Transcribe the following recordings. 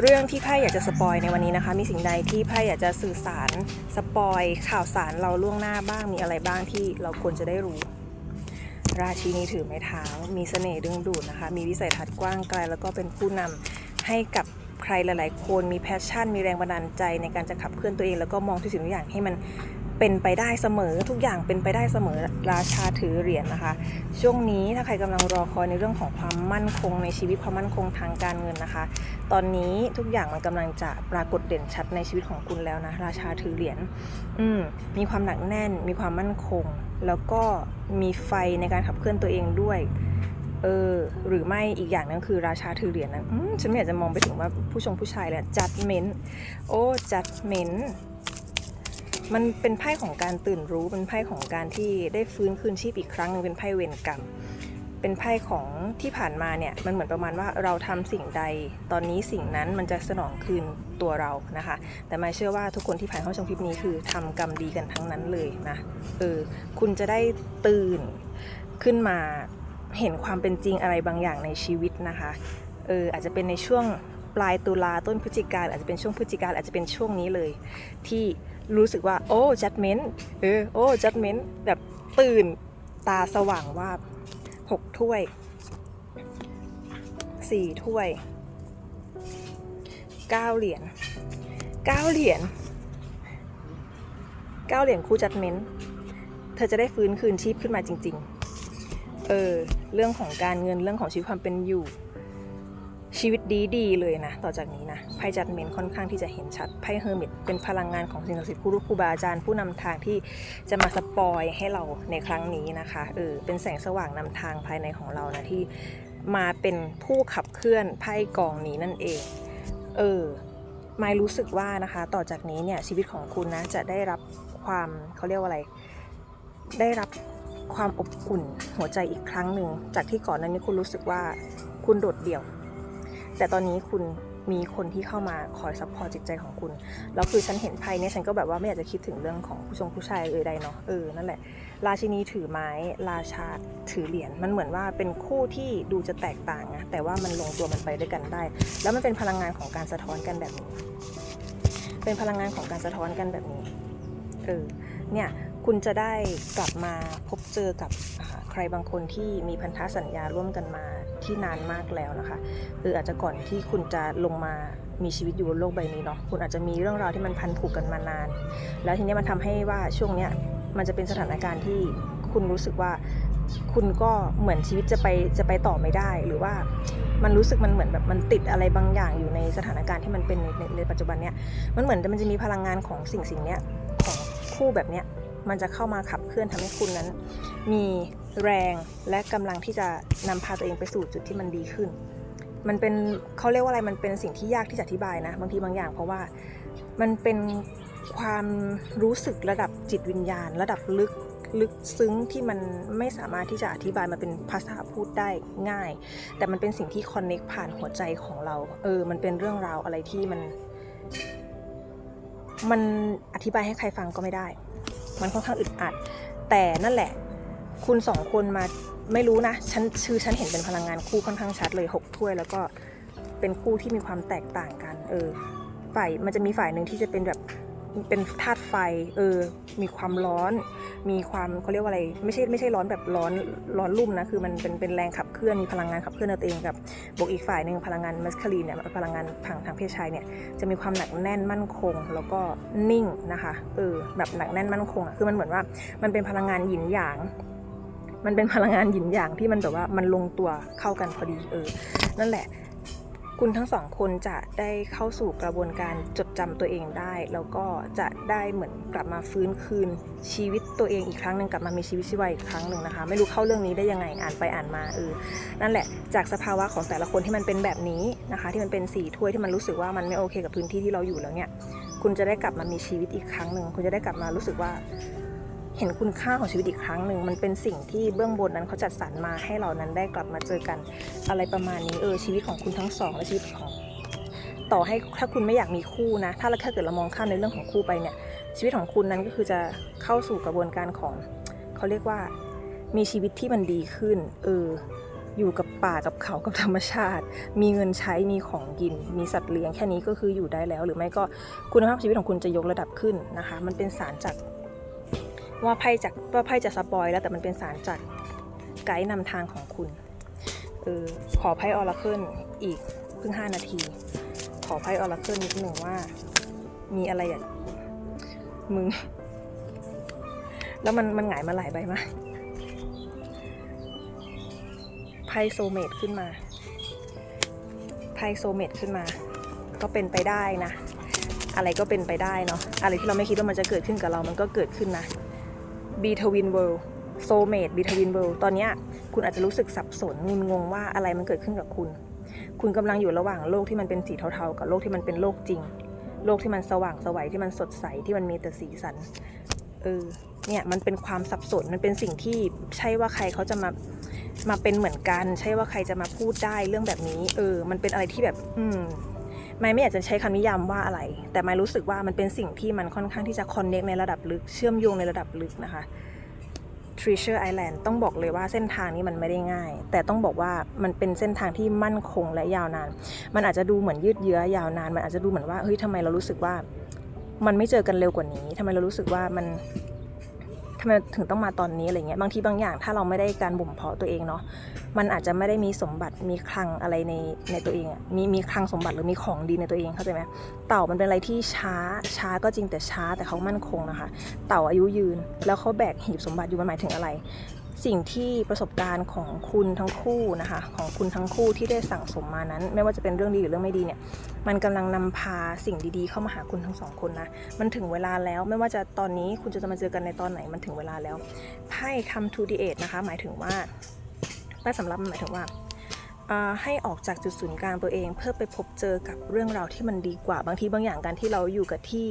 เรื่องที่ไพ่อยากจะสปอยในวันนี้นะคะ มีสิ่งใดที่ไพ่อยากจะสื่อสารสปอยข่าวสารเราล่วงหน้าบ้างมีอะไรบ้างที่เราควรจะได้รู้ ราชินีถือไม้เท้า มีเสน่ห์ดึงดูดนะคะ มีวิสัยทัศน์กว้างไกล แล้วก็เป็นผู้นำให้กับใครหลาย ๆ คนมีแพชชั่น มีแรงบันดาลใจในการจะขับเคลื่อนตัวเอง แล้วก็มองทุกสิ่งทุกอย่างให้มัน เป็นไปได้เสมอทุกอย่างเป็นไปได้เสมอราชาถือเหรียญนะคะ ช่วงนี้ถ้าใครกำลังรอคอยในเรื่องของความมั่นคงในชีวิตความมั่นคงทางการเงินนะคะ ตอนนี้ทุกอย่างมันกำลังจะปรากฏเด่นชัดในชีวิตของคุณแล้วนะราชาถือเหรียญอืมมีความหนักแน่น มีความมั่นคง แล้วก็มีไฟในการขับเคลื่อนตัวเองด้วยเออหรือไม่อีกอย่างหนึงคือราชาถือเหรียญนะอืมฉันไม่อยากจะมองไปถึงว่าผู้ชงผู้ชายเลยจัดเมนโอ้จัดเมน มันเป็นไพ่ของการตื่นรู้เป็นไพ่ของการที่ได้ฟื้นคืนชีพอีกครั้งนึงเป็นไพ่เวรกรรม เป็นไพ่ของที่ผ่านมาเนี่ยมันเหมือนประมาณว่าเราทำสิ่งใด ตอนนี้สิ่งนั้นมันจะสนองคืนตัวเรานะคะ แต่ไม่เชื่อว่าทุกคนที่ผ่านเข้าชมคลิปนี้คือทำกรรมดีกันทั้งนั้นเลยนะเออคุณจะได้ตื่นขึ้นมาเห็นความเป็นจริงอะไรบางอย่างในชีวิตนะคะเอออาจจะเป็นในช่วง ปลายตุลาต้นพฤศจิกาอาจจะเป็นช่วงพฤศจิกาอาจจะเป็นช่วงนี้เลย ที่รู้สึกว่า โอ้จัดเมนต์เออโอ้จัดเมนต์แบบตื่นตาสว่างว่าหกถ้วยสี่ถ้วยเก้าเหรียญเก้าเหรียญเก้าเหรียญคู่จัดเมนต์เธอจะได้ฟื้นคืนชีพขึ้นมาจริง ๆ เออ เรื่องของการเงินเรื่องของชีวิตความเป็นอยู่ ชีวิตดีดีๆเลยนะ ต่อจากนี้นะไพ่จัดเมนค่อนข้างที่จะเห็นชัดไพ่เฮอร์มิตเป็นพลังงานของสิ่งศักดิ์สิทธิ์ครูรูครูบาอาจารย์ผู้นำทางที่จะมาสปอยให้เราในครั้งนี้นะคะเออเป็นแสงสว่างนำทางภายในของเรานะที่มาเป็นผู้ขับเคลื่อนไพ่กองนี้นั่นเอง เออไม่รู้สึกว่านะคะ ต่อจากนี้เนี่ยชีวิตของคุณนะจะได้รับความเขาเรียกว่าอะไร ได้รับความอบอุ่นหัวใจอีกครั้งหนึ่งจากที่ก่อนนั้นนี้คุณรู้สึกว่าคุณโดดเดี่ยว แต่ตอนนี้คุณมีคนที่เข้ามาคอยซัพพอร์ตจิตใจของคุณ แล้วคือฉันเห็นไพ่เนี่ยฉันก็แบบว่าไม่อยากจะคิดถึงเรื่องของผู้ชงผู้ชายเอ่ยใดเนาะเออนั่นแหละ ราชินีถือไม้ราชาถือเหรียญมันเหมือนว่าเป็นคู่ที่ดูจะแตกต่างนะแต่ว่ามันลงตัวมันไปด้วยกันได้ แล้วมันเป็นพลังงานของการสะท้อนกันแบบนี้ เป็นพลังงานของการสะท้อนกันแบบนี้เออเนี่ยคุณจะได้กลับมาพบเจอกับ ใครบางคนที่มีพันธสัญญาร่วมกันมาที่นานมากแล้วนะคะคืออาจจะก่อนที่คุณจะลงมามีชีวิตอยู่บนโลกใบนี้เนาะคุณอาจจะมีเรื่องราวที่มันพันผูกกันมานาน แล้วทีนี้มันทำให้ว่าช่วงเนี้ยมันจะเป็นสถานการณ์ที่คุณรู้สึกว่าคุณก็เหมือนชีวิตจะไปจะไปต่อไม่ได้ หรือว่ามันรู้สึกมันเหมือนแบบมันติดอะไรบางอย่างอยู่ในสถานการณ์ที่มันเป็นในในในปัจจุบันเนี้ยมันเหมือนมันจะมีพลังงานของสิ่งสิ่งเนี้ยของคู่แบบเนี้ยมันจะเข้ามาขับเคลื่อนทำให้คุณนั้น มี แรงและกำลังที่จะนำพาตัวเองไปสู่จุดที่มันดีขึ้น มันเป็นเขาเรียกว่าอะไรมันเป็นสิ่งที่ยากที่จะอธิบายนะ บางทีบางอย่างเพราะว่ามันเป็นความรู้สึกระดับจิตวิญญาณ ระดับลึกลึกซึ้งที่มันไม่สามารถที่จะอธิบายมาเป็นภาษาพูดได้ง่าย แต่มันเป็นสิ่งที่คอนเน็กผ่านหัวใจของเรา เออ มันเป็นเรื่องราวอะไรที่มัน มันอธิบายให้ใครฟังก็ไม่ได้ มันค่อนข้างอึดอัด แต่นั่นแหละ คุณสองคนมาไม่รู้นะฉันชื่อฉันเห็นเป็นพลังงานคู่ค่อนข้างชัดเลยหกถ้วย แล้วก็เป็นคู่ที่มีความแตกต่างกัน เออ ฝ่ายมันจะมีฝ่ายหนึ่งที่จะเป็นแบบเป็นธาตุไฟ เออ มีความร้อน มีความเขาเรียกว่าอะไร ไม่ใช่ไม่ใช่ร้อนแบบร้อนร้อนรุ่มนะ คือมันเป็นเป็นแรงขับเคลื่อน มีพลังงานขับเคลื่อนตัวเองกับบวกอีกฝ่ายหนึ่งพลังงานมัสคารีนเนี่ย พลังงานทางทางเพศชายเนี่ย จะมีความหนักแน่นมั่นคง แล้วก็นิ่งนะคะ เออ แบบหนักแน่นมั่นคงอะคือมันเหมือนว่ามันเป็นพลังงานหยินหยาง มันเป็นพลังงานหยินหยางที่มันแบบว่ามันลงตัวเข้ากันพอดีเออ นั่นแหละ คุณทั้งสองคนจะได้เข้าสู่กระบวนการจดจำตัวเองได้ แล้วก็จะได้เหมือนกลับมาฟื้นคืนชีวิตตัวเองอีกครั้งหนึ่งกลับมามีชีวิตชีวาอีกครั้งหนึ่งนะคะ ไม่รู้เข้าเรื่องนี้ได้ยังไงอ่านไปอ่านมาเออนั่นแหละ จากสภาวะของแต่ละคนที่มันเป็นแบบนี้นะคะ ที่มันเป็นสี่ถ้วยที่มันรู้สึกว่ามันไม่โอเคกับพื้นที่ที่เราอยู่แล้วเนี่ยคุณจะได้กลับมามีชีวิตอีกครั้งหนึ่งคุณจะได้กลับมารู้สึกว่า เห็นคุณค่าของชีวิตอีกครั้งหนึ่งมันเป็นสิ่งที่เบื้องบนนั้นเขาจัดสรรมาให้เรานั้นได้กลับมาเจอกัน อะไรประมาณนี้เออชีวิตของคุณทั้งสองและชีวิตของต่อให้ถ้าคุณไม่อยากมีคู่นะ ถ้าเราแค่เกิดเรามองข้ามในเรื่องของคู่ไปเนี่ยชีวิตของคุณนั้นก็คือจะเข้าสู่กระบวนการของเขาเรียกว่ามีชีวิตที่มันดีขึ้นเอออยู่กับป่ากับเขากับธรรมชาติ มีเงินใช้มีของกิน มีสัตว์เลี้ยงแค่นี้ก็คืออยู่ได้แล้ว หรือไม่ก็คุณภาพชีวิตของคุณจะยกระดับขึ้นนะคะ มันเป็นสารจาก ว่าไพ่จากว่าไพ่จะสปอยแล้วแต่มันเป็นสารจากไกด์นำทางของคุณเออขอไพ่ออราเคิลอีกเพิ่ง 5 นาที ขอไพ่ออราเคิลนิดหนึ่งว่า มีอะไรอย่ากมึง แล้วมันมันหงายมาหลายใบมาไพ่โซเมตขึ้นมาไพ่โซเมตขึ้นมา ก็เป็นไปได้นะ อะไรก็เป็นไปได้เนาะอะไรที่เราไม่คิดว่ามันจะเกิดขึ้นกับเรามันก็เกิดขึ้นนะ b t w i n World Soulmate b t w i n World ตอนนี้คุณอาจจะรู้สึกสับสนงุนงงว่าอะไรมันเกิดขึ้นกับคุณ คุณกำลังอยู่ระหว่างโลกที่มันเป็นสีเทาๆ กับโลกที่มันเป็นโลกจริง โลกที่มันสว่างสวัยที่มันสดใสที่มันมีแต่สีสันเออเนี่ยมันเป็นความสับสนมันเป็นสิ่งที่ใช่ว่าใครเขาจะมามาเป็นเหมือนกัน ใช่ว่าใครจะมาพูดได้เรื่องแบบนี้ เออ มันเป็นอะไรที่แบบ อืม ไม่ไม่อยากจะใช้คำนิยามว่าอะไร แต่ไม่รู้สึกว่ามันเป็นสิ่งที่มันค่อนข้างที่จะคอนเน c t ในระดับลึก เชื่อมโยงในระดับลึกนะคะ Treasure Island ต้องบอกเลยว่าเส้นทางนี้มันไม่ได้ง่าย แต่ต้องบอกว่ามันเป็นเส้นทางที่มั่นคงและยาวนาน มันอาจจะดูเหมือนยืดเยื้อยาวนาน มันอาจจะดูเหมือนว่าเฮ้ยทำไมเรารู้สึกว่า มันไม่เจอกันเร็วกว่านี้ทำไมเรารู้สึกว่ามันำไมถึงต้องมาตอนนี้อะไรเงี้ยบางทีบางอย่างถ้าเราไม่ได้การบ่มเพาะตัวเองเนาะมันอาจจะไม่ได้มีสมบัติมีคลังอะไรในในตัวเองอะมีมีคลังสมบัติหรือมีของดีในตัวเองเข้าใจไหมเต่ามันเป็นอะไรที่ช้าช้าก็จริงแต่ช้าแต่เขามั่นคงนะคะ เต่าอายุยืน แล้วเขาแบกหีบสมบัติอยู่มันหมายถึงอะไร สิ่งที่ประสบการณ์ของคุณทั้งคู่นะคะของคุณทั้งคู่ที่ได้สั่งสมมานั้น ไม่ว่าจะเป็นเรื่องดีหรือเรื่องไม่ดีเนี่ยมันกำลังนำพาสิ่งดีๆ เข้ามาหาคุณทั้งสองคนนะมันถึงเวลาแล้วไม่ว่าจะตอนนี้คุณจะมาเจอกันในตอนไหนมันถึงเวลาแล้วไพ่คำทูดีเอทนะคะหมายถึงว่าไพ่สำรับมันหมายถึงว่าอ่า ให้ออกจากจุดศูนย์กลางตัวเอง เพื่อไปพบเจอกับเรื่องราวที่มันดีกว่า บางทีบางอย่างการที่เราอยู่กับที่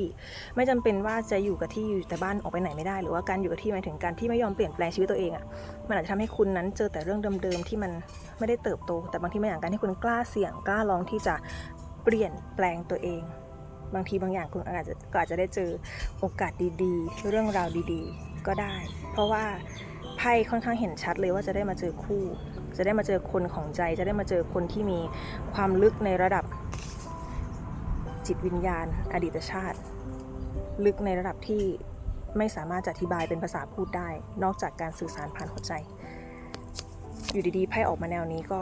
ไม่จำเป็นว่าจะอยู่กับที่อยู่แต่บ้านออกไปไหนไม่ได้ หรือว่าการอยู่กับที่หมายถึงการที่ไม่ยอมเปลี่ยนแปลงชีวิตตัวเองอะ่ะมันอาจจะทำให้คุณนั้นเจอแต่เรื่องเดิมๆที่มันไม่ได้เติบโต แต่บางทีบางอย่างการที่คุณกล้าเสี่ยงกล้าลองที่จะเปลี่ยนแปลงตัวเอง บางทีบางอย่างคุณอาจจะก็อาจจะได้เจอโอกาสดีๆ เรื่องราวดีๆ ก็ได้ เพราะว่าไพ่ค่อนข้างเห็นชัดเลยว่าจะได้มาเจอคู่ จะได้มาเจอคนของใจ จะได้มาเจอคนที่มีความลึกในระดับจิตวิญญาณ อดีตชาติ ลึกในระดับที่ไม่สามารถจะอธิบายเป็นภาษาพูดได้ นอกจากการสื่อสารผ่านหัวใจ อยู่ดีๆไพ่ออกมาแนวนี้ก็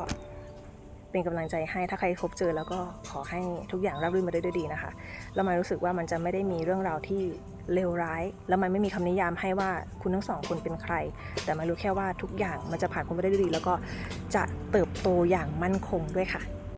เป็นกำลังใจให้ถ้าใครพบเจอแล้วก็ขอให้ทุกอย่างราบรื่นมาได้ด้วยดีนะคะ แล้วมันรู้สึกว่ามันจะไม่ได้มีเรื่องราวที่เลวร้าย แล้วมันไม่มีคำนิยามให้ว่าคุณทั้งสองคนเป็นใคร แต่มันรู้แค่ว่าทุกอย่างมันจะผ่านพ้นไปได้ด้วยดี แล้วก็จะเติบโตอย่างมั่นคงด้วยค่ะ